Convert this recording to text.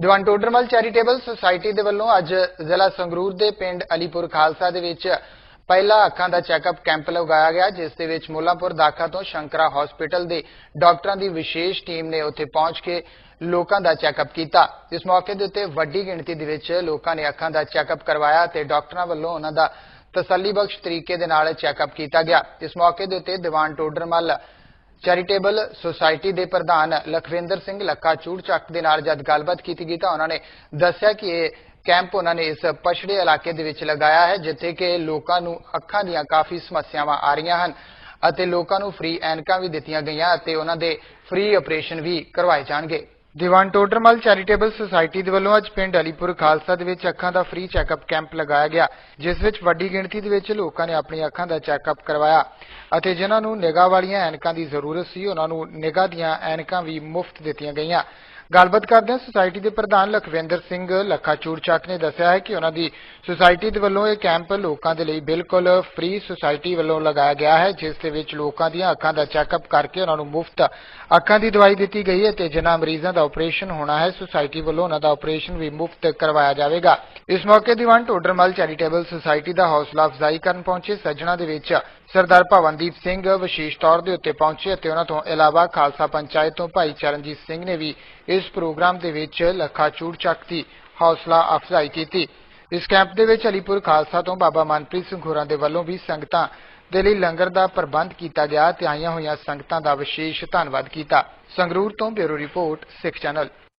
ਦੀਵਾਨ Todarmal charitable society ਦੇ ਵੱਲੋਂ ਅੱਜ ਜ਼ਿਲ੍ਹਾ ਸੰਗਰੂਰ ਦੇ ਪਿੰਡ ਅਲੀਪੁਰ ਖਾਲਸਾ ਦੇ ਵਿੱਚ ਪਹਿਲਾ ਅੱਖਾਂ ਦਾ ਚੈੱਕਅਪ ਕੈਂਪ ਲਗਾਇਆ ਗਿਆ, ਜਿਸ ਦੇ ਵਿੱਚ ਮੁੱਲਾਂਪੁਰ ਦਾਖਾ ਤੋਂ ਸ਼ੰਕਰਾ ਹਸਪੀਟਲ ਦੇ ਡਾਕਟਰਾਂ ਦੀ ਵਿਸ਼ੇਸ਼ ਟੀਮ ਨੇ ਉੱਥੇ ਪਹੁੰਚ ਕੇ ਲੋਕਾਂ ਦਾ ਚੈੱਕਅਪ ਕੀਤਾ। ਇਸ ਮੌਕੇ ਦੇ ਉੱਤੇ ਵੱਡੀ ਗਿਣਤੀ ਦੇ ਵਿੱਚ ਲੋਕਾਂ ਨੇ ਅੱਖਾਂ ਦਾ ਚੈੱਕਅਪ ਕਰਵਾਇਆ ਤੇ ਡਾਕਟਰਾਂ ਵੱਲੋਂ ਉਹਨਾਂ ਦਾ ਤਸੱਲੀਬਖਸ਼ ਤਰੀਕੇ ਦੇ ਨਾਲ ਚੈੱਕਅਪ ਕੀਤਾ ਗਿਆ। ਇਸ ਮੌਕੇ ਦੇ ਉੱਤੇ ਦੀਵਾਨ ਟੋਡਰਮਲ ਚੈਰੀਟੇਬਲ ਸੁਸਾਇਟੀ ਦੇ ਪ੍ਰਧਾਨ ਲਖਵਿੰਦਰ ਸਿੰਘ ਲੱਖਾ ਚੂੜ ਚੱਕ ਦੇ ਨਾਲ ਜਦ ਗੱਲਬਾਤ ਕੀਤੀ ਗਈ ਤਾਂ ਉਹਨਾਂ ਨੇ ਦੱਸਿਆ ਕਿ ਇਹ ਕੈਂਪ ਉਹਨਾਂ ਨੇ ਇਸ ਪਛੜੇ ਇਲਾਕੇ ਦੇ ਵਿੱਚ ਲਗਾਇਆ ਹੈ, ਜਿੱਥੇ ਕਿ ਲੋਕਾਂ ਨੂੰ ਅੱਖਾਂ ਦੀਆਂ ਕਾਫੀ ਸਮੱਸਿਆਵਾਂ ਆ ਰਹੀਆਂ ਹਨ ਅਤੇ ਲੋਕਾਂ ਨੂੰ ਫ੍ਰੀ ਐਨਕਾਂ ਵੀ ਦਿੱਤੀਆਂ ਗਈਆਂ ਅਤੇ ਉਹਨਾਂ ਦੇ ਫ੍ਰੀ ਆਪਰੇਸ਼ਨ ਵੀ ਕਰਵਾਏ ਜਾਣਗੇ। ਦੀਵਾਨ ਟੋਡਰਮਲ ਚੈਰੀਟੇਬਲ ਸੁਸਾਇਟੀ ਦੇ ਵੱਲੋਂ ਅੱਜ ਪਿੰਡ ਅਲੀਪੁਰ ਖਾਲਸਾ ਦੇ ਵਿੱਚ ਅੱਖਾਂ ਦਾ ਫ੍ਰੀ ਚੈੱਕਅਪ ਕੈਂਪ ਲਗਾਇਆ ਗਿਆ, ਜਿਸ ਵਿੱਚ ਵੱਡੀ ਗਿਣਤੀ ਦੇ ਵਿੱਚ ਲੋਕਾਂ ਨੇ ਆਪਣੀਆਂ ਅੱਖਾਂ ਦਾ ਚੈੱਕਅਪ ਕਰਵਾਇਆ ਅਤੇ ਜਿਨ੍ਹਾਂ ਨੂੰ ਨਿਗਾਹ ਵਾਲੀਆਂ ਐਨਕਾਂ ਦੀ ਜ਼ਰੂਰਤ ਸੀ, ਉਹਨਾਂ ਨੂੰ ਨਿਗਾਹ ਦੀਆਂ ਐਨਕਾਂ ਵੀ ਮੁਫਤ ਦਿੱਤੀਆਂ ਗਈਆਂ। ਗੱਲਬਾਤ ਕਰਦਿਆਂ ਸੁਸਾਇਟੀ ਦੇ ਪ੍ਰਧਾਨ ਲਖਵਿੰਦਰ ਸਿੰਘ ਲੱਖਾ ਚੂੜਚੱਕ ਨੇ ਦੱਸਿਆ ਹੈ ਕਿ ਉਹਨਾਂ ਦੀ ਸੁਸਾਇਟੀ ਦੇ ਵੱਲੋਂ ਇਹ ਕੈਂਪ ਲੋਕਾਂ ਦੇ ਲਈ ਬਿਲਕੁਲ ਫ੍ਰੀ ਸੁਸਾਇਟੀ ਵੱਲੋਂ ਲਗਾਇਆ ਗਿਆ ਹੈ, ਜਿਸ ਦੇ ਵਿੱਚ ਲੋਕਾਂ ਦੀਆਂ ਅੱਖਾਂ ਦਾ ਚੈੱਕਅਪ ਕਰਕੇ ਉਹਨਾਂ ਨੂੰ ਮੁਫਤ ਅੱਖਾਂ ਦੀ ਦਵਾਈ ਦਿੱਤੀ ਗਈ ਹੈ ਤੇ ਜਿਨ੍ਹਾਂ ਮਰੀਜ਼ਾਂ ਦਾ ਆਪਰੇਸ਼ਨ ਹੋਣਾ ਹੈ ਸੁਸਾਇਟੀ ਵੱਲੋਂ ਉਹਨਾਂ ਦਾ ਆਪਰੇਸ਼ਨ ਵੀ ਮੁਫਤ ਕਰਵਾਇਆ ਜਾਵੇਗਾ। ਇਸ ਮੌਕੇ ਦੀਵਾਨ ਟੋਡਰਮਲ ਚੈਰੀਟੇਬਲ ਸੁਸਾਇਟੀ ਦਾ ਹੌਸਲਾ ਅਫਜ਼ਾਈ ਕਰਨ ਪਹੁੰਚੇ, ਸੱਜਣਾ ਦੇ ਵਿੱਚ ਸਰਦਾਰ ਭਵਨਦੀਪ ਸਿੰਘ ਵਿਸ਼ੇਸ਼ ਤੌਰ ਦੇ ਉੱਤੇ ਪਹੁੰਚੇ ਅਤੇ ਉਹਨਾਂ ਤੋਂ ਇਲਾਵਾ ਖਾਲਸਾ ਪੰਚਾਇਤ ਤੋਂ ਭਾਈ ਚਰਨਜੀਤ ਸਿੰਘ ਨੇ ਵੀ ਇਸ ਪ੍ਰੋਗਰਾਮ ਦੇ ਵਿੱਚ ਲੱਖਾ ਚੂੜ ਚੱਕ ਦੀ ਹੌਸਲਾ ਅਫਜ਼ਾਈ ਕੀਤੀ। ਇਸ ਕੈਂਪ ਦੇ ਵਿੱਚ ਅਲੀਪੁਰ ਖਾਲਸਾ ਤੋਂ ਬਾਬਾ ਮਨਪ੍ਰੀਤ ਸਿੰਘ ਹੋਰਾਂ ਦੇ ਵੱਲੋਂ ਵੀ ਸੰਗਤਾਂ ਦੇ ਲਈ ਲੰਗਰ ਦਾ ਪ੍ਰਬੰਧ ਕੀਤਾ ਗਿਆ ਤੇ ਆਈਆਂ ਹੋਈਆਂ ਸੰਗਤਾਂ ਦਾ ਵਿਸ਼ੇਸ਼ ਧੰਨਵਾਦ ਕੀਤਾ। ਸੰਗਰੂਰ ਤੋਂ ਬਿਊਰੋ ਰਿਪੋਰਟ, ਸਿੱਖ ਚੈਨਲ।